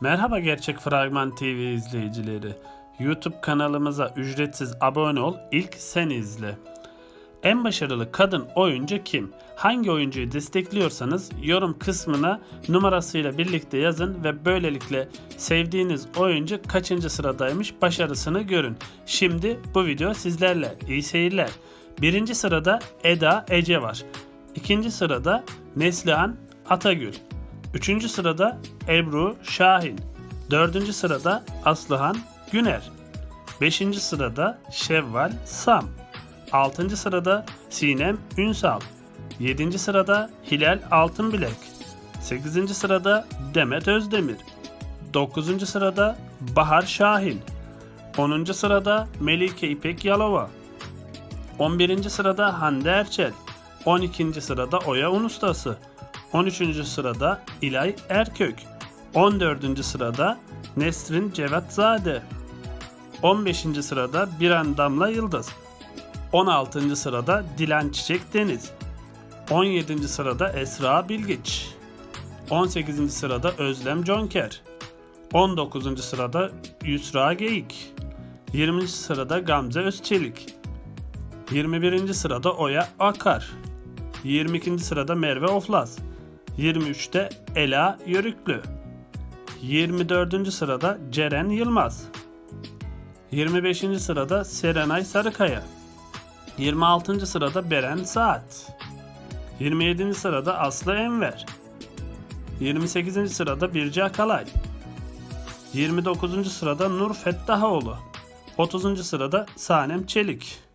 Merhaba Gerçek Fragman TV izleyicileri. YouTube kanalımıza ücretsiz abone ol, ilk sen izle. En başarılı kadın oyuncu kim? Hangi oyuncuyu destekliyorsanız yorum kısmına numarasıyla birlikte yazın ve böylelikle sevdiğiniz oyuncu kaçıncı sıradaymış başarısını görün. Şimdi bu video sizlerle. İyi seyirler. Birinci sırada Eda Ece var. İkinci sırada Neslihan Atagül. Üçüncü sırada Ebru Şahin. Dördüncü sırada Aslıhan Güner. Beşinci sırada Şevval Sam. Altıncı sırada Sinem Ünsal. Yedinci sırada Hilal Altınbilek. Sekizinci sırada Demet Özdemir. Dokuzuncu sırada Bahar Şahin. Onuncu sırada Melike İpek Yalova. 11. sırada Hande Erçel. 12. sırada Oya Un Ustası. 13. sırada İlay Erkök. 14. sırada Nesrin Cevatzade. 15. sırada Biran Damla Yıldız. 16. sırada Dilan Çiçek Deniz. 17. sırada Esra Bilgiç. 18. sırada Özlem Conker. 19. sırada Yusra Geyik. 20. sırada Gamze Özçelik. 21. sırada Oya Akar. 22. sırada Merve Oflaz. 23'te Ela Yörüklü. 24. sırada Ceren Yılmaz. 25. sırada Serenay Sarıkaya. 26. sırada Beren Saat. 27. sırada Aslı Enver. 28. sırada Birce Akalay. 29. sırada Nur Fettahoğlu. 30. sırada Sanem Çelik.